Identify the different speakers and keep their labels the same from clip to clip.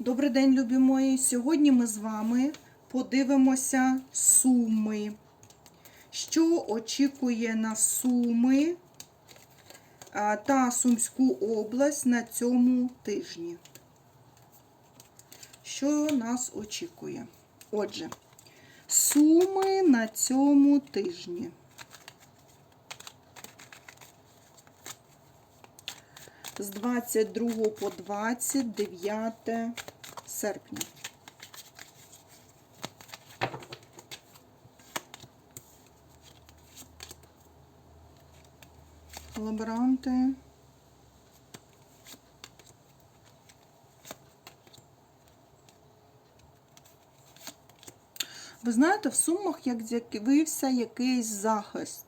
Speaker 1: Добрий день, любі мої. Сьогодні ми з вами подивимося суми. Що очікує на суми та Сумську область на цьому тижні? Що нас очікує? Отже, суми на цьому тижні. З 22 по 29 серпня. Лаборанти. Ви знаєте, в сумах як з'явився якийсь захист.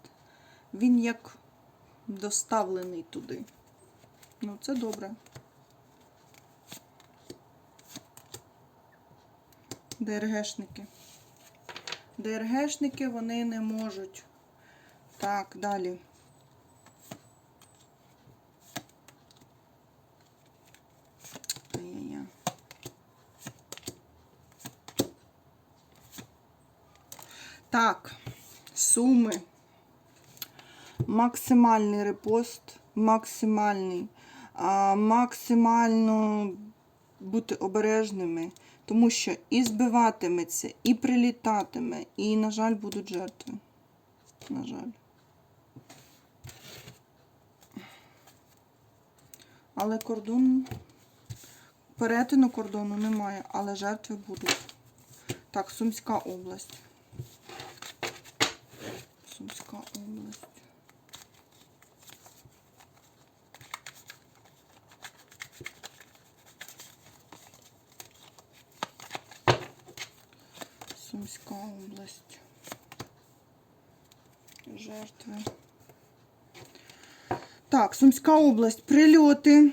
Speaker 1: Він як доставлений туди. Ну, це добре. ДРГшники. ДРГшники вони не можуть. Так, далі. Так, суми. Максимальний репост, максимальний максимально бути обережними, тому що і збиватиметься, і прилітатиме, і, на жаль, будуть жертви. На жаль. Але кордон, перетину кордону немає, але жертви будуть. Так, Сумська область. Сумська область. Сумська область. Жертви. Так, Сумська область. Прильоти.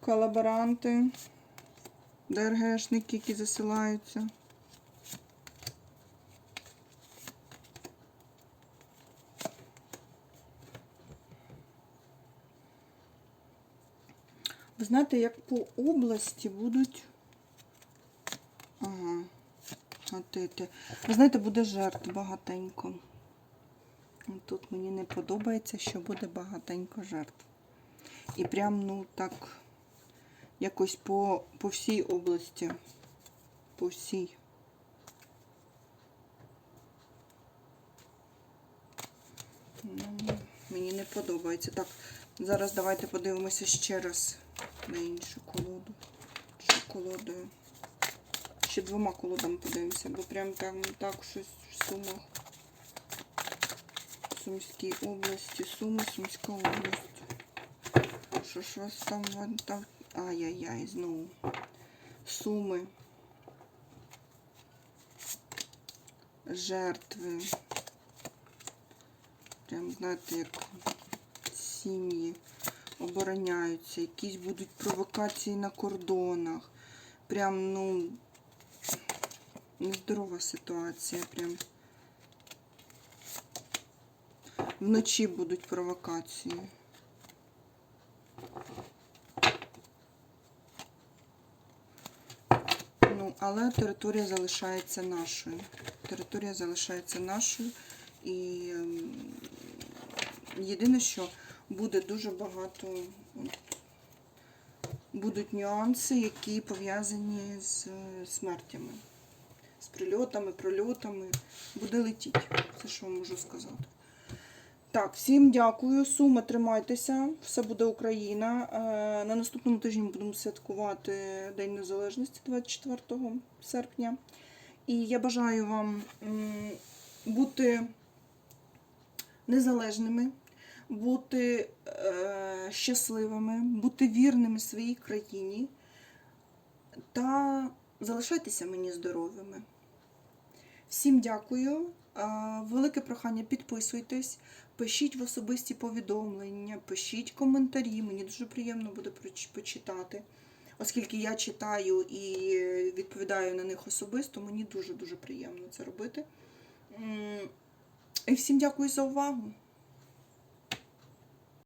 Speaker 1: Колаборанти. ДРГшники, які засилаються. Ви знаєте, як по області будуть Гатити. Ви знаєте, буде жертв багатенько. Тут мені не подобається, що буде багатенько жертв. І прям, ну, так, якось по, по всій області. По всій. Ну, мені не подобається. Так, зараз давайте подивимося ще раз на іншу колоду. Що колодою. Ще двома колодами подивимося, бо прям там так щось в Сумах. Сумській області, Суми, Сумська область. Що ж вас там вон там? Ай-яй-яй, знову. Суми. Жертви. Прям, знаєте, як сім'ї обороняються, якісь будуть провокації на кордонах. Прям, ну, нездорова ситуація. Прям вночі будуть провокації. Ну, але територія залишається нашою. Територія залишається нашою. І ем, єдине, що буде дуже багато будуть нюанси, які пов'язані з е, смертями з прильотами, прольотами. Буде летіти. Це що можу сказати. Так, всім дякую. Сума, тримайтеся. Все буде Україна. Е, На наступному тижні ми будемо святкувати День Незалежності 24 серпня. І я бажаю вам бути незалежними, бути е, щасливими, бути вірними своїй країні та залишайтеся мені здоровими. Всім дякую. Велике прохання, підписуйтесь, пишіть в особисті повідомлення, пишіть коментарі. Мені дуже приємно буде почитати. Оскільки я читаю і відповідаю на них особисто, мені дуже-дуже приємно це робити. І всім дякую за увагу.